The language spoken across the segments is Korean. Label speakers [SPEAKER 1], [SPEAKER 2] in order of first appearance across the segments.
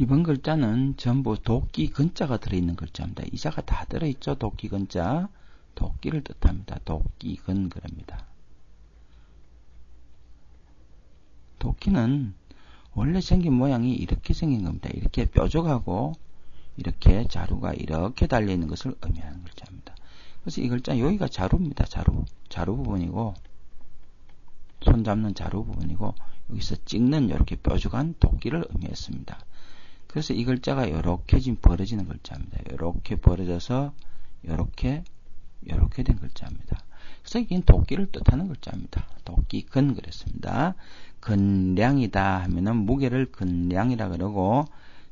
[SPEAKER 1] 이번 글자는 전부 도끼 근자가 들어있는 글자입니다. 이자가 다 들어있죠. 도끼 근자. 도끼를 뜻합니다. 도끼 근 그럽니다. 도끼는 원래 생긴 모양이 이렇게 생긴 겁니다. 이렇게 뾰족하고 이렇게 자루가 이렇게 달려있는 것을 의미하는 글자입니다. 그래서 이 글자 여기가 자루입니다. 자루. 자루 부분이고 손 잡는 자루 부분이고 여기서 찍는 이렇게 뾰족한 도끼를 의미했습니다. 그래서 이 글자가 이렇게 지금 벌어지는 글자입니다. 이렇게 벌어져서 이렇게 이렇게 된 글자입니다. 그래서 이게 도끼를 뜻하는 글자입니다. 도끼 근 그랬습니다. 근량이다 하면은 무게를 근량이라 그러고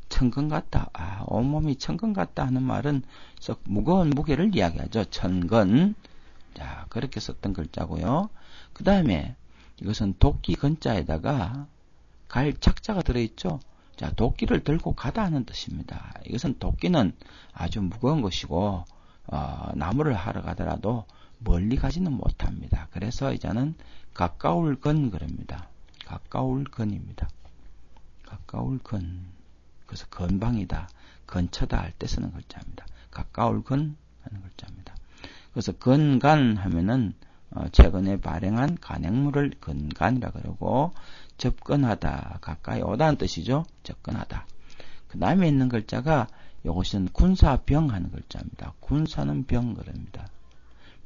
[SPEAKER 1] 천근 같다. 아, 온몸이 천근 같다 하는 말은 썩 무거운 무게를 이야기하죠. 천근. 자, 그렇게 썼던 글자고요. 그 다음에 이것은 도끼 근자에다가 갈 착자가 들어있죠. 자, 도끼를 들고 가다 하는 뜻입니다. 이것은 도끼는 아주 무거운 것이고 어, 나무를 하러 가더라도 멀리 가지는 못합니다. 그래서 이제는 가까울 건 그럽니다. 가까울 건입니다. 가까울 건. 그래서 건방이다, 근처다 할 때 쓰는 글자입니다. 가까울 건 하는 글자입니다. 그래서 건간 하면은 어, 최근에 발행한 간행물을 건간이라 그러고 접근하다, 가까이 오다는 뜻이죠. 접근하다. 그 다음에 있는 글자가 이것은 군사병 하는 글자입니다. 군사는 병 그럽니다.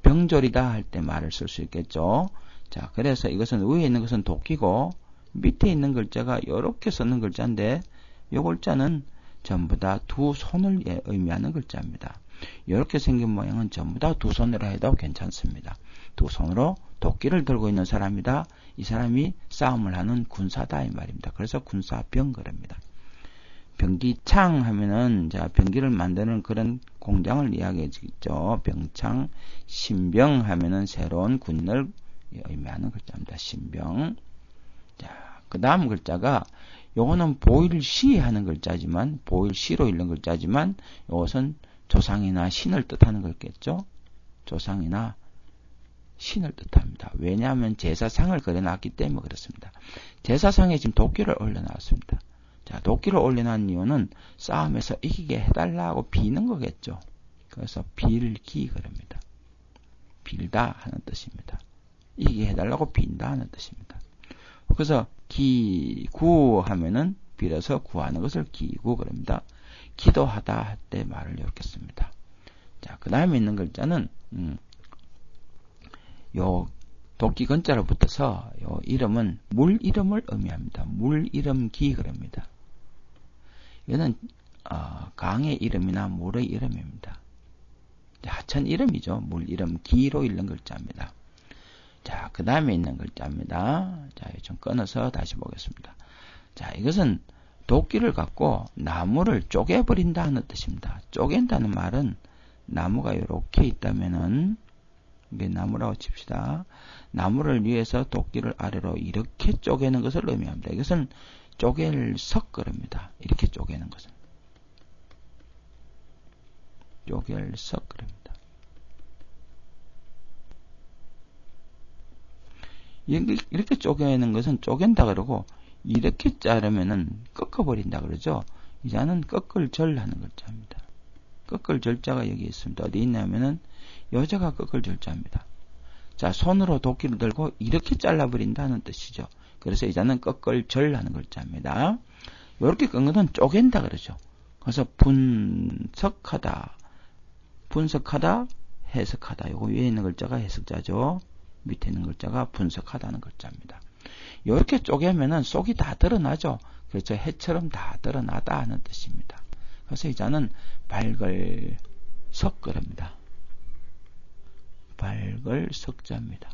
[SPEAKER 1] 병졸이다 할 때 말을 쓸 수 있겠죠. 자, 그래서 이것은 위에 있는 것은 도끼고 밑에 있는 글자가 이렇게 쓰는 글자인데 이 글자는 전부 다 두 손을 예, 의미하는 글자입니다. 이렇게 생긴 모양은 전부 다 두 손으로 해도 괜찮습니다. 두 손으로 도끼를 들고 있는 사람이다. 이 사람이 싸움을 하는 군사다 이 말입니다. 그래서 군사병 그럽니다. 병기창 하면은 자 병기를 만드는 그런 공장을 이야기해주죠. 병창 신병 하면은 새로운 군인을 의미하는 글자입니다. 신병. 자, 그 다음 글자가 요거는 보일시 하는 글자지만 보일시로 읽는 글자지만 이것은 조상이나 신을 뜻하는 거겠죠. 조상이나 신을 뜻합니다. 왜냐하면 제사상을 그려놨기 때문에 그렇습니다. 제사상에 지금 도끼를 올려놨습니다. 자, 도끼를 올려놓은 이유는 싸움에서 이기게 해달라고 비는 거겠죠. 그래서 빌기 그럽니다. 빌다 하는 뜻입니다. 이기게 해달라고 빈다 하는 뜻입니다. 그래서 기구 하면은 빌어서 구하는 것을 기구 그럽니다. 기도하다 할 때 말을 이렇게 씁니다. 자, 그 다음에 있는 글자는 음, 요 도끼 근자로 붙어서 요 이름은 물 이름을 의미합니다. 물 이름 기 그럽니다. 이거는 어, 강의 이름이나 물의 이름입니다. 하천 이름이죠. 물 이름 기로 읽는 글자입니다. 자, 그 다음에 있는 글자입니다. 자, 좀 끊어서 다시 보겠습니다. 자, 이것은 도끼를 갖고 나무를 쪼개버린다 하는 뜻입니다. 쪼갠다는 말은 나무가 이렇게 있다면은 이게 나무라고 칩시다. 나무를 위해서 도끼를 아래로 이렇게 쪼개는 것을 의미합니다. 이것은 쪼갤 석그럽니다. 이렇게 쪼개는 것은. 쪼갤 석그럽니다. 이렇게 쪼개는 것은 쪼갠다 그러고 이렇게 자르면은 꺾어버린다 그러죠. 이 자는 꺾을 절 하는 글자입니다. 꺾을 절자가 여기 있습니다. 어디 있냐면은 여자가 꺾을 절자입니다. 자, 손으로 도끼를 들고 이렇게 잘라버린다는 뜻이죠. 그래서 이 자는 꺾을 절 하는 글자입니다. 이렇게 꺾는 쪼갠다 그러죠. 그래서 분석하다, 분석하다, 해석하다. 요거 위에 있는 글자가 해석자죠. 밑에 있는 글자가 분석하다는 글자입니다. 이렇게 쪼개면은 속이 다 드러나죠. 그래서 해처럼 다 드러나다 하는 뜻입니다. 그래서 이 자는 밝을 석그럽니다. 밝을 석자입니다.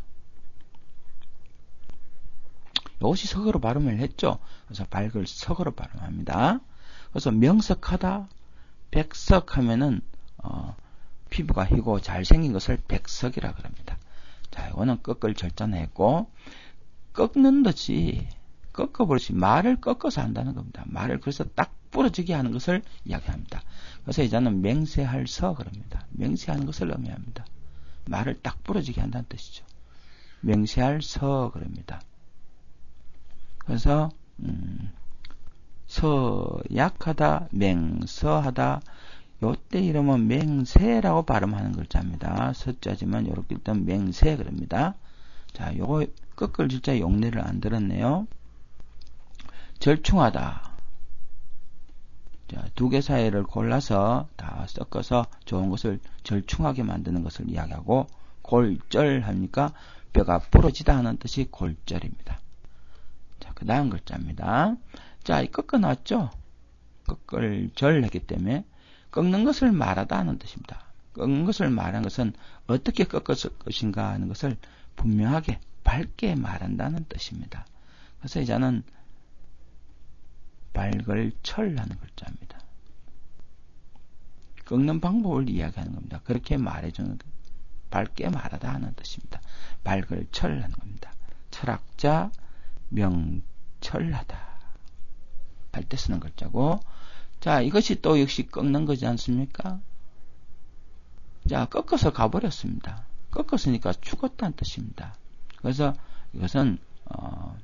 [SPEAKER 1] 이것이 석으로 발음을 했죠. 그래서 밝을 석으로 발음합니다. 그래서 명석하다, 백석 하면은 어, 피부가 희고 잘생긴 것을 백석이라 그럽니다. 자, 이거는 꺾을 절자나 했고 꺾는 듯이 꺾어버리지 말을 꺾어서 한다는 겁니다. 말을 그래서 딱 부러지게 하는 것을 이야기합니다. 그래서 이제는 맹세할 서 그럽니다. 맹세하는 것을 의미합니다. 말을 딱 부러지게 한다는 뜻이죠. 맹세할 서 그럽니다. 그래서 음, 서약하다, 맹서하다, 요때 이름은 맹세라고 발음하는 글자입니다. 서자지만 요렇게 일단 맹세 그럽니다. 자, 요거 끝글 진짜 용례를 안 들었네요. 절충하다. 자, 두 개 사이를 골라서 다 섞어서 좋은 것을 절충하게 만드는 것을 이야기하고 골절합니까? 뼈가 부러지다 하는 뜻이 골절입니다. 자, 그 다음 글자입니다. 자, 이 꺾어 놨죠? 꺾을 절 했기 때문에 꺾는 것을 말하다 하는 뜻입니다. 꺾는 것을 말하는 것은 어떻게 꺾었을 것인가 하는 것을 분명하게 밝게 말한다는 뜻입니다. 그래서 이 자는 밝을 철하는 글자입니다. 꺾는 방법을 이야기하는 겁니다. 그렇게 말해주는 밝게 말하다 하는 뜻입니다. 밝을 철하는 겁니다. 철학자 명철하다. 할 때 쓰는 글자고 자 이것이 또 역시 꺾는 거지 않습니까? 자 꺾어서 가버렸습니다. 꺾었으니까 죽었다는 뜻입니다. 그래서 이것은 어,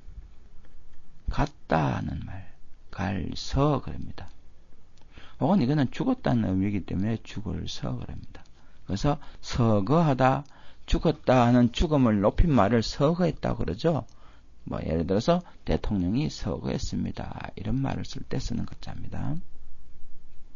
[SPEAKER 1] 갔다는 말, 갈서 그럽니다. 혹은 이거는 죽었다는 의미이기 때문에 죽을 서 그럽니다. 그래서 서거하다, 죽었다 하는 죽음을 높인 말을 서거했다 그러죠. 뭐 예를 들어서 대통령이 서거했습니다. 이런 말을 쓸 때 쓰는 글자입니다.